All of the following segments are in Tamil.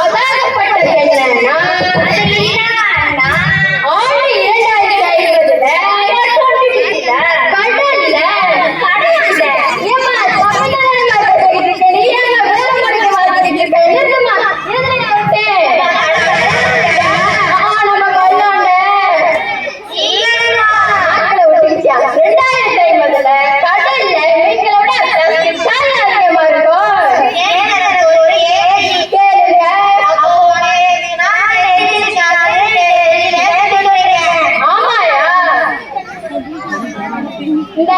அதாகப்பட்டது என்னன்னா இந்த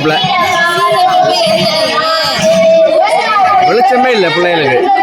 உட்காந்துக்காப்ல வெளிச்சமே இல்லை பிள்ளைகளுக்கு.